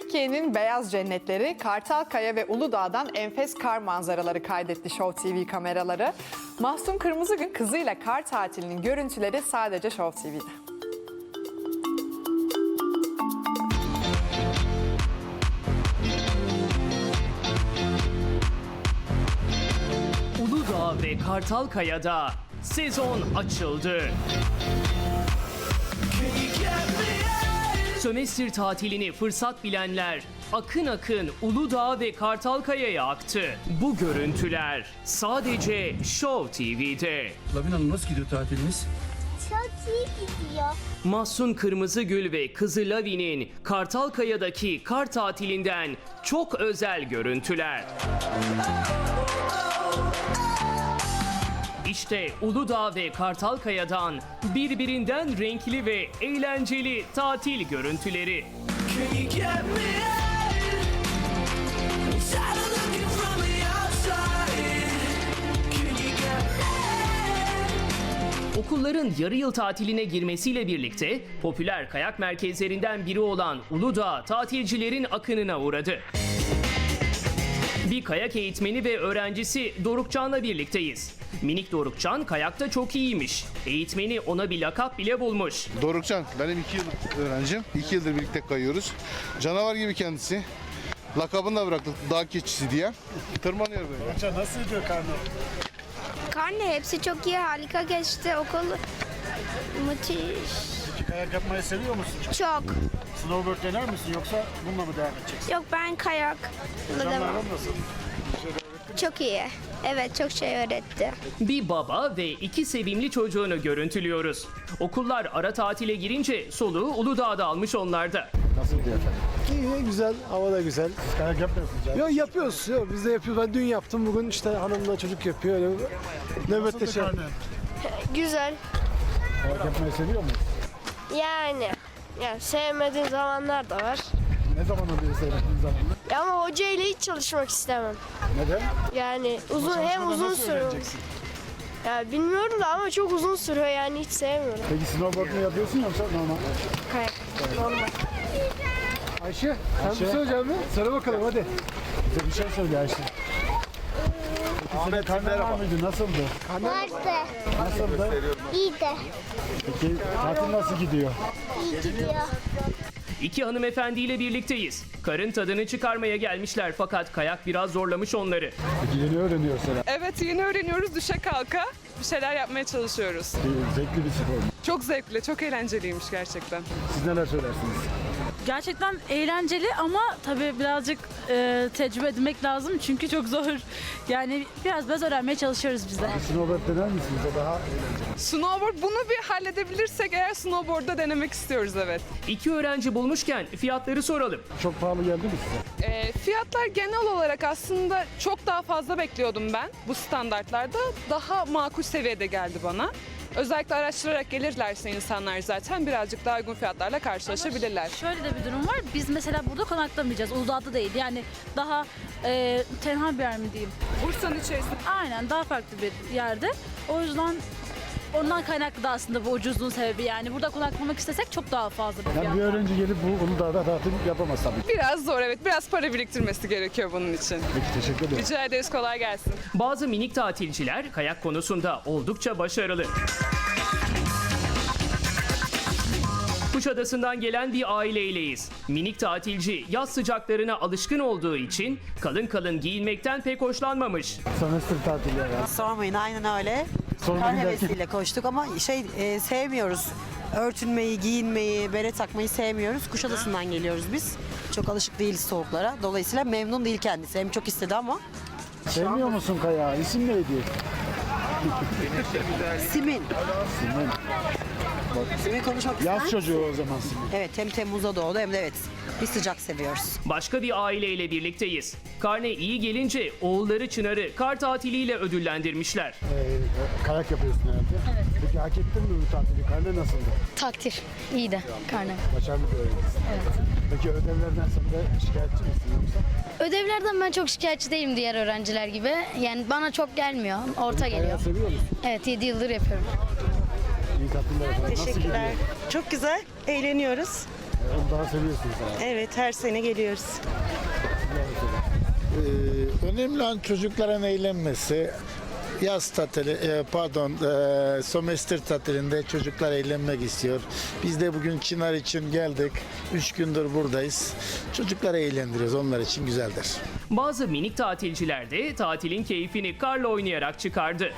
Türkiye'nin beyaz cennetleri Kartalkaya ve Uludağ'dan enfes kar manzaraları kaydetti Show TV kameraları. Mahsun Kırmızıgül kızıyla kar tatilinin görüntüleri sadece Show TV'de. Uludağ ve Kartalkaya'da sezon açıldı. Sömestr tatilini fırsat bilenler akın akın Uludağ ve Kartalkaya'ya aktı. Bu görüntüler sadece Show TV'de. Lavin Hanım nasıl gidiyor tatiliniz? Çok iyi gidiyor. Mahsun Kırmızıgül ve kızı Lavi'nin Kartalkaya'daki kar tatilinden çok özel görüntüler. İşte Uludağ ve Kartalkaya'dan birbirinden renkli ve eğlenceli tatil görüntüleri. Okulların yarı yıl tatiline girmesiyle birlikte popüler kayak merkezlerinden biri olan Uludağ tatilcilerin akınına uğradı. Bir kayak eğitmeni ve öğrencisi Dorukcan'la birlikteyiz. Minik Dorukcan kayakta çok iyiymiş. Eğitmeni ona bir lakap bile bulmuş. Dorukcan benim iki yıl öğrencim. İki yıldır birlikte kayıyoruz. Canavar gibi kendisi. Lakabını da bıraktık dağ keçisi diye. Tırmanıyor böyle. Karne hepsi çok iyi, harika geçti. Okul müthiş. Kayak yapmayı seviyor musun? Çok. Snowboard dener misin yoksa bununla mı devam edeceksin? Yok ben kayak. devam. Canlarım nasıl? Çok iyi. Evet çok şey öğretti. Bir baba ve iki sevimli çocuğunu görüntülüyoruz. Okullar ara tatile girince soluğu Uludağ'da almış onlarda. Nasıl gidiyor efendim? İyi, güzel, hava da güzel. Kayak yapmıyorsunuz yani. Yo yapıyoruz, yo, biz de yapıyoruz. Ben dün yaptım, bugün işte hanımla çocuk yapıyor. Öyle nöbette şey. Güzel. Kayak yapmayı seviyor musun? Yani. Yani sevmediğim zamanlar da var. Ne zaman oluyor seyrettiğin zaman? Ya ama hoca ile hiç çalışmak istemem. Neden? Yani uzun hem uzun sürüyor. Ya bilmiyorum da ama çok uzun sürüyor yani hiç sevmiyorum. Peki snowboard mu yapıyorsun yoksa normal? Kayak. Normal. Ayşe, sen Ayşe. bir söyleyeceksin mi? Söyle bakalım hadi. Bize bir şey söyle Ayşe. Senin karnen var mıydı? Nasıldı? Vardı. Nasıldı? İyi de. Peki tatil nasıl gidiyor? İyi gidiyor. İki hanımefendiyle birlikteyiz. Karın tadını çıkarmaya gelmişler fakat kayak biraz zorlamış onları. Peki yeni öğreniyorsun. Evet yeni öğreniyoruz düşe kalka. Bir şeyler yapmaya çalışıyoruz. Bir Zevkli bir spor. Çok zevkli, çok eğlenceliymiş gerçekten. Siz neler söylersiniz? Gerçekten eğlenceli ama tabii birazcık e, tecrübe edinmek lazım çünkü çok zor. Yani biraz biraz öğrenmeye çalışıyoruz biz de. Snowboard dener misiniz? O daha eğlenceli. Snowboard bunu bir halledebilirsek eğer snowboard'da denemek istiyoruz evet. İki öğrenci bulmuşken fiyatları soralım. Çok pahalı geldi mi size? Ee, fiyatlar genel olarak aslında çok daha fazla bekliyordum ben bu standartlarda. Daha makul seviyede geldi bana. Özellikle araştırarak gelirlerse insanlar zaten birazcık daha uygun fiyatlarla karşılaşabilirler. Şöyle de bir durum var. Biz mesela burada konaklamayacağız. Uludağ'da değil. Yani daha e, tenha bir yer mi diyeyim? Bursa'nın içerisinde Aynen daha farklı bir yerde. O yüzden ondan kaynaklı da aslında bu ucuzluğun sebebi yani. Burada konaklamak istesek çok daha fazla bir fiyat. Yani bir öğrenci gelip bu Uludağ'da tatil yapamaz tabii. biraz zor evet. Biraz para biriktirmesi gerekiyor bunun için. Peki teşekkür ederim. Rica ederiz kolay gelsin. Bazı minik tatilciler kayak konusunda oldukça başarılı. Kuşadası'ndan gelen bir aileyleyiz. Minik tatilci yaz sıcaklarına alışkın olduğu için kalın kalın giyinmekten pek hoşlanmamış. Sömestr tatili ya. Sormayın aynen öyle. Derken- hevesiyle koştuk ama şey e, sevmiyoruz. Örtünmeyi, giyinmeyi, bere takmayı sevmiyoruz. Kuşadası'ndan geliyoruz biz. Çok alışık değiliz soğuklara. Dolayısıyla memnun değil kendisi. Hem çok istedi ama. Sevmiyor musun kayağı? İsim neydi? Simin. Simin. Simin konuşmak ister Yaz misin? çocuğu o zaman Simin. Evet hem Temmuz'da doğdu hem de evet. Biz sıcak seviyoruz. Başka bir aileyle birlikteyiz. Karne iyi gelince oğulları Çınar'ı kar tatiliyle ödüllendirmişler. Ee, kayak yapıyorsun herhalde. Peki hak ettin mi bu tatili? Karne nasıldı? Takdir. İyi de karnem. Başarılı bir öğrencisin. Evet. Peki ödevlerden sonra şikayetçi misin yoksa? Ödevlerden ben çok şikayetçi değilim diğer öğrenciler gibi. Yani bana çok gelmiyor. Orta geliyor. Kayağı seviyor musun? Evet 7 yıldır yapıyorum. İyi tatiller efendim. Nasıl gidiyor? Çok güzel. Eğleniyoruz. Daha seviyorsunuz herhalde. Evet her sene geliyoruz. Ee, önemli olan çocukların eğlenmesi. Yaz tatili, e, pardon, e, tatilinde çocuklar eğlenmek istiyor. Biz de bugün Çınar için geldik. Üç gündür buradayız. Çocukları eğlendiriyoruz. Onlar için güzeldir. Bazı minik tatilciler de tatilin keyfini karla oynayarak çıkardı.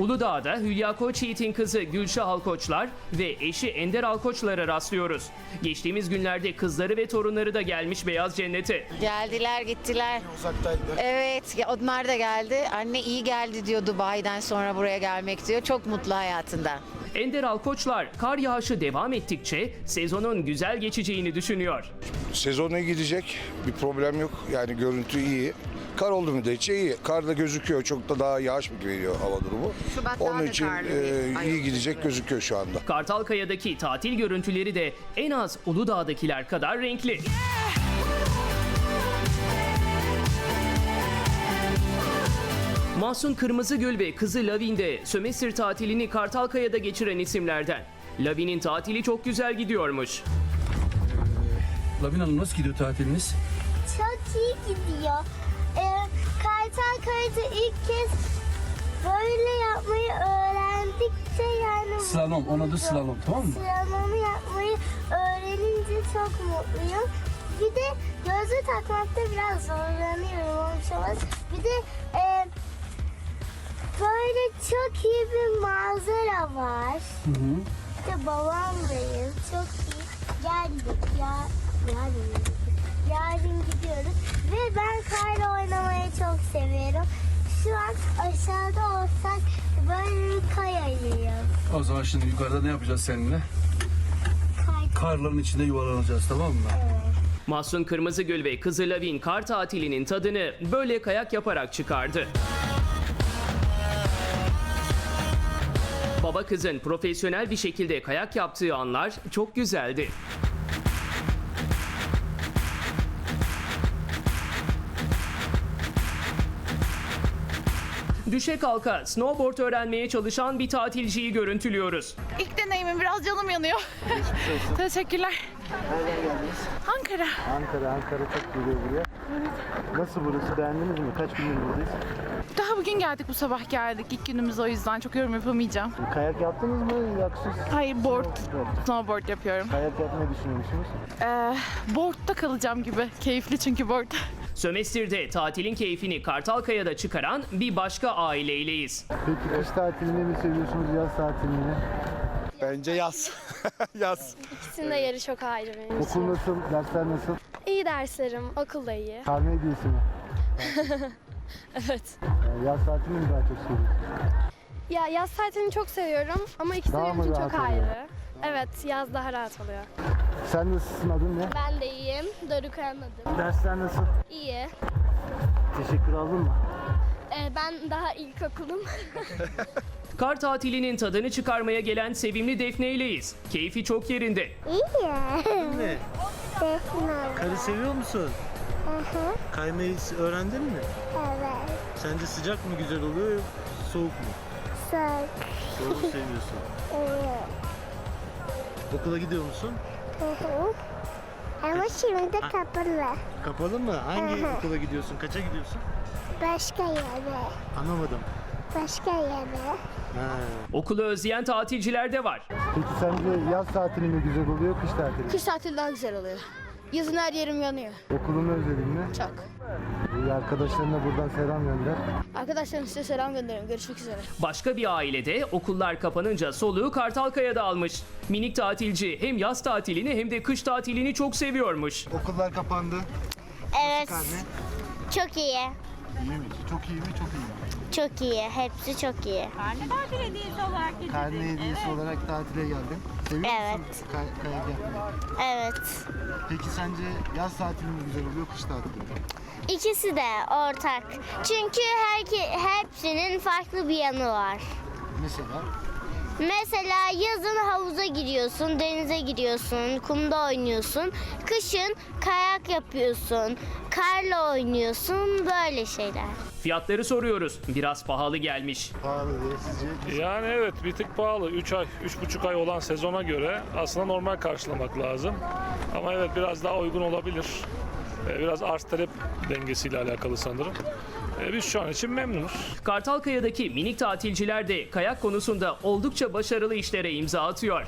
Uludağ'da Hülya Koçyiğit'in kızı Gülşah Alkoçlar ve eşi Ender Alkoçlar'a rastlıyoruz. Geçtiğimiz günlerde kızları ve torunları da gelmiş Beyaz Cennet'e. Geldiler gittiler. Uzaktaydı. Evet onlar da geldi. Anne iyi geldi diyor Dubai'den sonra buraya gelmek diyor. Çok mutlu hayatında. Ender Alkoçlar kar yağışı devam ettikçe sezonun güzel geçeceğini düşünüyor. Sezona gidecek. Bir problem yok. Yani görüntü iyi. Kar oldu müddetçe iyi. Kar da gözüküyor. Çok da daha yağış mı veriyor hava durumu. Şubat Onun da için karlı e, iyi gidecek gözüküyor şu anda. Kartalkaya'daki tatil görüntüleri de en az Uludağ'dakiler kadar renkli. Mahsun Kırmızıgül ve kızı Lavin de sömestr tatilini Kartalkaya'da geçiren isimlerden. Lavin'in tatili çok güzel gidiyormuş. Lavin Hanım nasıl gidiyor tatiliniz? Çok iyi gidiyor. Ee, Kartalkaya'da ilk kez böyle yapmayı öğrendikçe yani Slalom, onun adı slalom tamam mı? Sıralama yapmayı öğrenince çok mutluyum. Bir de gözlük takmakta biraz zorlanıyorum olmuşamaz. Bir de e, böyle çok iyi bir manzara var. Bir de babamdayım. Çok iyi. Geldik ya. Yarın, yarın gidiyoruz. Ve ben karla oynamayı çok seviyorum. Şu an aşağıda olsak böyle bir kayayım. O zaman şimdi yukarıda ne yapacağız seninle? Karların içinde yuvarlanacağız tamam mı? Mahsun Kırmızıgül ve kızı Lavin kar tatilinin tadını böyle kayak yaparak çıkardı. Baba kızın profesyonel bir şekilde kayak yaptığı anlar çok güzeldi. Düşe kalka snowboard öğrenmeye çalışan bir tatilciyi görüntülüyoruz. İlk deneyimim biraz canım yanıyor. Teşekkürler. Ankara. Ankara, Ankara çok geliyor buraya. Nasıl burası? Beğendiniz mi? Kaç gündür buradayız? Daha bugün geldik bu sabah geldik. İlk günümüz o yüzden çok yorum yapamayacağım. Kayak yaptınız mı? Yaksız. Hayır board, snowboard yapıyorum. Kayak yapmayı düşünüyor musunuz? Ee, board'da kalacağım gibi. Keyifli çünkü board. Sömestrde tatilin keyfini Kartalkaya'da çıkaran bir başka aileyleyiz. Peki kış tatilini mi seviyorsunuz, yaz tatilini mi? Bence yaz. yaz. İkisinin de yeri çok ayrı benim Okul nasıl, dersler nasıl? İyi derslerim, okul da iyi. Karne hediyesi mi? Evet. Yani yaz tatilini mi daha çok seviyorsunuz? Ya yaz tatilini çok seviyorum ama ikisi Daha benim mı için rahat çok oluyor? ayrı. Evet, yaz daha rahat oluyor. Sen nasılsın, adın ne? Ben de iyiyim. Doruk adım. Dersler nasıl? İyi. Teşekkür aldın mı? Ee, ben daha ilkokulum. Kar tatilinin tadını çıkarmaya gelen sevimli Defne'yleyiz. Keyfi çok yerinde. İyi. Ne? Karı seviyor musun? Kaymayı öğrendin mi? Evet. Sence sıcak mı güzel oluyor, soğuk mu? Sık. Soğuk seviyorsun. Okula gidiyor musun? Ama şimdi kapalı. Kapalı mı? Hangi okula gidiyorsun? Kaça gidiyorsun? Başka yere. Anlamadım. Başka yere. Ha. Okulu özleyen tatilciler de var. Peki sence yaz tatili mi güzel oluyor, kış tatili mi? Kış tatili daha güzel oluyor. Yazın her yerim yanıyor. Okulunu özledin mi? Çok. İyi arkadaşlarına buradan selam gönder. Arkadaşlarım size selam gönderiyorum. Görüşmek üzere. Başka bir ailede okullar kapanınca soluğu Kartalkaya'da almış. Minik tatilci hem yaz tatilini hem de kış tatilini çok seviyormuş. Okullar kapandı. Evet. Karne Çok iyi. iyi mi? Çok iyi mi? Çok iyi mi? Çok iyi. Hepsi çok iyi. Karne hediyesi olarak tatile geldin. Seviyor Evet. musun kay- kayak yapmayı? Evet. Peki sence yaz tatili mi güzel oluyor, kış tatili mi? İkisi de ortak. Çünkü her hepsinin farklı bir yanı var. Mesela Mesela yazın havuza giriyorsun, denize giriyorsun, kumda oynuyorsun. Kışın kayak yapıyorsun, karla oynuyorsun, böyle şeyler. Fiyatları soruyoruz. Biraz pahalı gelmiş. Yani evet bir tık pahalı. 3 ay, 3,5 ay olan sezona göre aslında normal karşılamak lazım. Ama evet biraz daha uygun olabilir. Ee, Biraz arz talep dengesiyle alakalı sanırım. Ee, Biz şu an için memnunuz. Kartalkaya'daki minik tatilciler de kayak konusunda oldukça başarılı işlere imza atıyor.